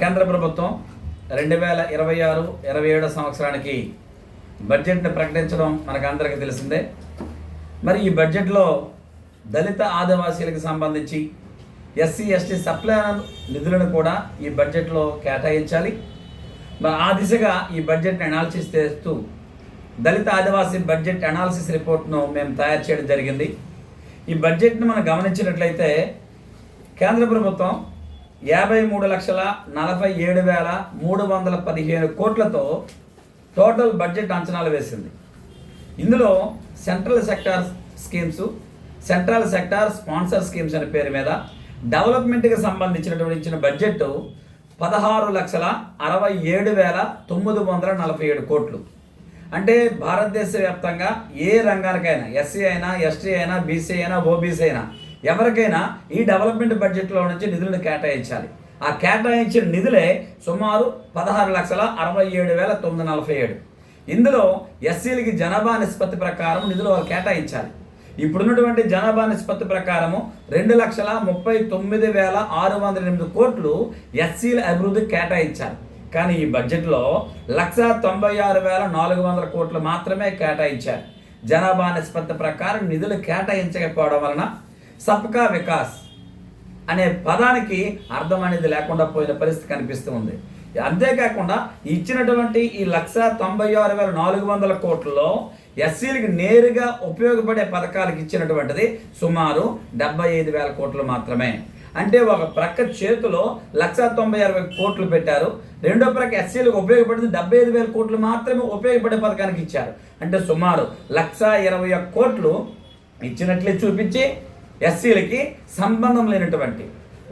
కేంద్ర ప్రభుత్వం రెండు వేల ఇరవై ఆరు ఇరవై ఏడో సంవత్సరానికి బడ్జెట్ని ప్రకటించడం మనకు అందరికీ తెలిసిందే. మరి ఈ బడ్జెట్లో దళిత ఆదివాసీలకు సంబంధించి ఎస్సీ ఎస్టీ సప్లై నిధులను కూడా ఈ బడ్జెట్లో కేటాయించాలి. మరి ఆ దిశగా ఈ బడ్జెట్ని అనాలిసిస్ చేస్తూ దళిత ఆదివాసీ బడ్జెట్ అనాలిసిస్ రిపోర్ట్ను మేము తయారు చేయడం జరిగింది. ఈ బడ్జెట్ను మనం గమనించినట్లయితే కేంద్ర ప్రభుత్వం యాభై మూడు లక్షల నలభై ఏడు వేల మూడు వందల పదిహేను కోట్లతో టోటల్ బడ్జెట్ అంచనాలు వేసింది. ఇందులో central sector schemes central sector sponsor schemes అనే పేరు మీద డెవలప్మెంట్కి సంబంధించినటువంటి ఇచ్చిన బడ్జెట్ పదహారు లక్షల అరవై ఏడు వేల తొమ్మిది వందల నలభై ఏడు కోట్లు. అంటే భారతదేశ వ్యాప్తంగా ఏ రంగానికైనా ఎస్సీ అయినా ఎస్టీ అయినా బీసీ అయినా ఓబీసీ అయినా ఎవరికైనా ఈ డెవలప్మెంట్ బడ్జెట్లో నుంచి నిధులను కేటాయించాలి. ఆ కేటాయించిన నిధులే సుమారు పదహారు లక్షల అరవై ఏడు వేల తొమ్మిది నలభై ఏడు. ఇందులో ఎస్సీలకి జనాభా నిష్పత్తి ప్రకారం నిధులు వాళ్ళు కేటాయించాలి. ఇప్పుడున్నటువంటి జనాభా నిష్పత్తి ప్రకారము రెండు లక్షల ముప్పై తొమ్మిది వేల ఆరు వందల ఎనిమిది కోట్లు ఎస్సీల అభివృద్ధికి కేటాయించాలి. కానీ ఈ బడ్జెట్లో లక్ష తొంభై ఆరు వేల నాలుగు వందల కోట్లు మాత్రమే కేటాయించారు. జనాభా నిష్పత్తి ప్రకారం నిధులు కేటాయించకపోవడం వలన సబ్కా వికాస్ అనే పదానికి అర్థం అనేది లేకుండా పోయిన పరిస్థితి కనిపిస్తూ ఉంది. అంతేకాకుండా ఇచ్చినటువంటి ఈ లక్ష తొంభై ఆరు వేల నాలుగు వందల కోట్లలో ఎస్సీలకి నేరుగా ఉపయోగపడే పథకాలకు ఇచ్చినటువంటిది సుమారు డెబ్బై ఐదు వేల కోట్లు మాత్రమే. అంటే ఒక ప్రక్క చేతిలో లక్ష తొంభై అరవై కోట్లు పెట్టారు. రెండో ప్రక్క ఎస్సీలకు ఉపయోగపడింది డెబ్బై ఐదు వేల కోట్లు మాత్రమే ఉపయోగపడే పథకానికి ఇచ్చారు. అంటే సుమారు లక్ష ఇరవై ఒక్క కోట్లు ఇచ్చినట్లే చూపించి ఎస్సీలకి సంబంధం లేనటువంటి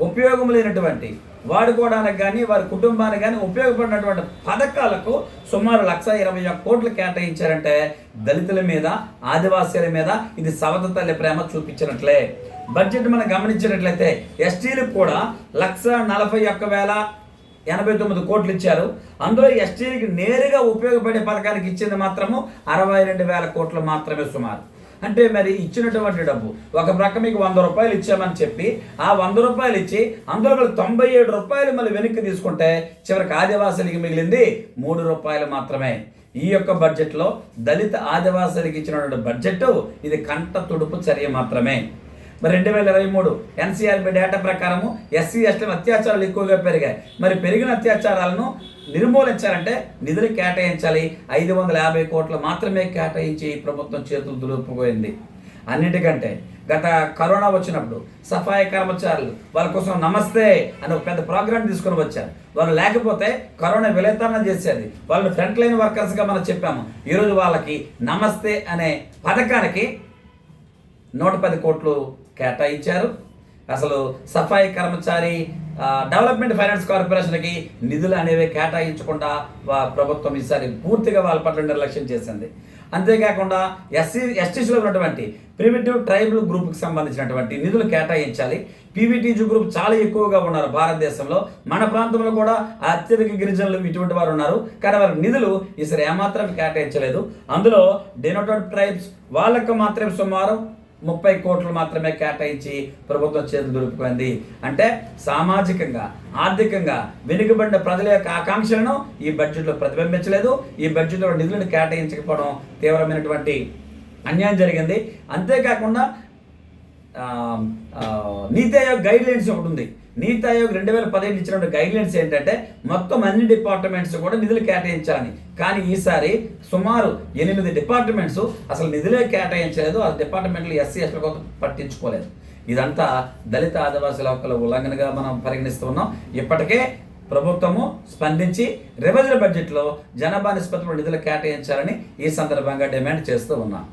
ఉపయోగం లేనటువంటి వాడుకోవడానికి కానీ వారి కుటుంబానికి కానీ ఉపయోగపడినటువంటి పథకాలకు సుమారు లక్ష ఇరవై ఒక్క కోట్లు కేటాయించారంటే దళితుల మీద ఆదివాసీల మీద ఇది సవత తల్లి ప్రేమ చూపించినట్లే. బడ్జెట్ మనం గమనించినట్లయితే ఎస్టీలకు కూడా లక్ష నలభై ఒక్క వేల ఎనభై తొమ్మిది కోట్లు ఇచ్చారు. అందులో ఎస్టీలకి నేరుగా ఉపయోగపడే పథకానికి ఇచ్చింది మాత్రము అరవై రెండు వేల కోట్లు మాత్రమే సుమారు. అంటే మరి ఇచ్చినటువంటి డబ్బు. ఒక ప్రక్క మీకు వంద రూపాయలు ఇచ్చామని చెప్పి ఆ వంద రూపాయలు ఇచ్చి అందులో మళ్ళీ తొంభై ఏడు రూపాయలు మళ్ళీ వెనక్కి తీసుకుంటే చివరికి ఆదివాసులకి మిగిలింది మూడు రూపాయలు మాత్రమే. ఈ యొక్క బడ్జెట్లో దళిత ఆదివాసులకి ఇచ్చినటువంటి బడ్జెట్ ఇది కంట తుడుపు చర్య మాత్రమే. మరి రెండు వేల ఇరవై మూడు ఎన్సీఆర్బి డేటా ప్రకారము ఎస్సీ ఎస్టీ అత్యాచారాలు ఎక్కువగా పెరిగాయి. మరి పెరిగిన అత్యాచారాలను నిర్మూలించాలంటే నిధులు కేటాయించాలి. ఐదు వందల యాభై కోట్లు మాత్రమే కేటాయించి ప్రభుత్వం చేతులు దులుపుకుపోయింది. అన్నిటికంటే గత కరోనా వచ్చినప్పుడు సఫాయి కర్మచారులు వాళ్ళ కోసం నమస్తే అని ఒక పెద్ద ప్రోగ్రామ్ తీసుకొని వచ్చారు. వాళ్ళు లేకపోతే కరోనా విలేతనం చేసేది. వాళ్ళు ఫ్రంట్ లైన్ వర్కర్స్గా మనం చెప్పాము. ఈరోజు వాళ్ళకి నమస్తే అనే పథకానికి నూట పది కోట్లు కేటాయించారు. అసలు సఫాయి కర్మచారి డెవలప్మెంట్ ఫైనాన్స్ కార్పొరేషన్కి నిధులు అనేవి కేటాయించకుండా వా- ప్రభుత్వం ఈసారి పూర్తిగా వాళ్ళ పట్ల నిర్లక్ష్యం చేసింది. అంతేకాకుండా ఎస్సీ ఎస్టీసీలో ఉన్నటువంటి ప్రిమిటివ్ ట్రైబల్ గ్రూప్కి సంబంధించినటువంటి నిధులు కేటాయించాలి. పీవీటీజీ గ్రూప్ చాలా ఎక్కువగా ఉన్నారు భారతదేశంలో. మన ప్రాంతంలో కూడా అత్యధిక గిరిజనులు ఇటువంటి వారు ఉన్నారు. కానీ వారి నిధులు ఈసారి ఏమాత్రం కేటాయించలేదు. అందులో డెనోటోడ్ ట్రైబ్స్ వాళ్ళకు మాత్రమే సుమారు ముప్పై కోట్లు మాత్రమే కేటాయించి ప్రభుత్వం చేతులు దులుపుకుంది అంటే సామాజికంగా ఆర్థికంగా వెనుకబడిన ప్రజల యొక్క ఆకాంక్షలను ఈ బడ్జెట్లో ప్రతిబింబించలేదు. ఈ బడ్జెట్లో నిధులను కేటాయించకపోవడం తీవ్రమైనటువంటి అన్యాయం జరిగింది. అంతేకాకుండా నీతి ఆయోగ్ గైడ్ లైన్స్ ఒకటి ఉంది. నీతి ఆయోగ్ రెండు వేల పదిహేను ఇచ్చినటువంటి గైడ్లైన్స్ ఏంటంటే మొత్తం అన్ని డిపార్ట్మెంట్స్ కూడా నిధులు కేటాయించాలని కానీ ఈసారి సుమారు ఎనిమిది డిపార్ట్మెంట్స్ అసలు నిధులే కేటాయించలేదు. ఆ డిపార్ట్మెంట్లు ఎస్సీ ఎస్టీ కోసం పట్టించుకోలేదు. ఇదంతా దళిత ఆదివాసుల హక్కుల ఉల్లంఘనగా మనం పరిగణిస్తున్నాం. ఇప్పటికే ప్రభుత్వము స్పందించి రెవెన్యూ బడ్జెట్లో జనాభా నిష్పత్తిలో నిధులు కేటాయించాలని ఈ సందర్భంగా డిమాండ్ చేస్తూ ఉన్నాం.